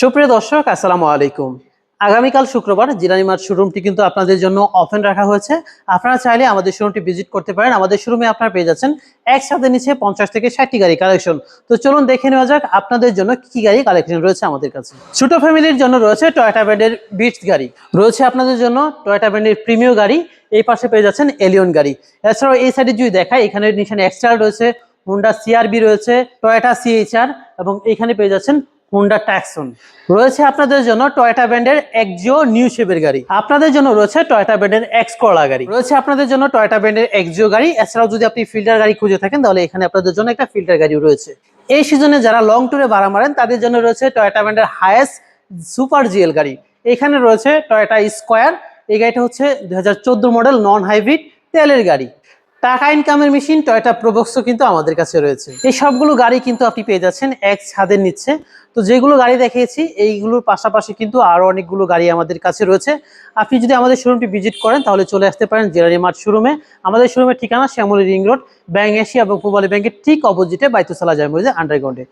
সুপ্রিয় দর্শক, আসসালামু আলাইকুম। আগামীকাল শুক্রবার জিরানি মার্ট শোরুমটি কিন্তু আপনাদের জন্য ওপেন রাখা হয়েছে। আপনারা চাইলে আমাদের শোরুমটি ভিজিট করতে পারেন। আমাদের শোরুমে আপনারা পেয়ে যাচ্ছেন একসাথে নিচে পঞ্চাশ থেকে ষাটটি গাড়ি কালেকশন তো চলুন দেখে নেওয়া যাক আপনাদের জন্য কি কি গাড়ি কালেকশন রয়েছে আমাদের কাছে। ছোট ফ্যামিলির জন্য রয়েছে টয়োটা ব্র্যান্ডের বিটস গাড়ি। রয়েছে আপনাদের জন্য টয়টা ব্র্যান্ডের প্রিমিয় গাড়ি। এই পাশে পেয়ে যাচ্ছেন এলিয়ন গাড়ি। এছাড়াও এই সাইডে যদি দেখায় এখানে নিশান এক্সট্রা রয়েছে হোন্ডা সিআরবি রয়েছে টয়োটা সিএইচআর এবং এখানে পেয়ে যাচ্ছেন হোন্ডা ট্যাক্সন রয়েছে আপনাদের জন্য টয়োটা ব্র্যান্ডের এক্সিও নিউ শেপের গাড়ি। আপনাদের জন্য রয়েছে টয়োটা ব্র্যান্ডের এক্স করলা গাড়ি। রয়েছে আপনাদের জন্য টয়োটা ব্র্যান্ডের একজিও গাড়ি। এছাড়াও যদি আপনি ফিল্টার গাড়ি খুঁজে থাকেন, তাহলে এখানে আপনাদের জন্য একটা ফিল্টার গাড়িও রয়েছে। এই সিজনে যারা লং ট্যুরে ভাড়া মারেন, তাদের জন্য রয়েছে টয়োটা ব্র্যান্ডের হায়েস্ট সুপার জিএল গাড়ি। এখানে রয়েছে টয়োটা স্কোয়ার এই গাড়িটা হচ্ছে দুই হাজার চোদ্দ মডেল নন হাইব্রিড তেলের গাড়ি। টাকা ইনকামের মেশিন টয়টা প্রোবক্সও কিন্তু আমাদের কাছে রয়েছে। এই সবগুলো গাড়ি কিন্তু আপনি পেয়ে যাচ্ছেন এক ছাদের নিচ্ছে। তো যেগুলো গাড়ি দেখিয়েছি, এইগুলোর পাশাপাশি কিন্তু আরও অনেকগুলো গাড়ি আমাদের কাছে রয়েছে। আপনি যদি আমাদের শোরুমটি ভিজিট করেন, তাহলে চলে আসতে পারেন জেলারি মাঠ শোরুমে আমাদের শোরুমের ঠিকানা Shyamoli ring road, bank Asia এবং পূবালী ব্যাংকের ঠিক অপোজিটে বাইতুসালা জামুজে আন্ডারগ্রাউন্ডে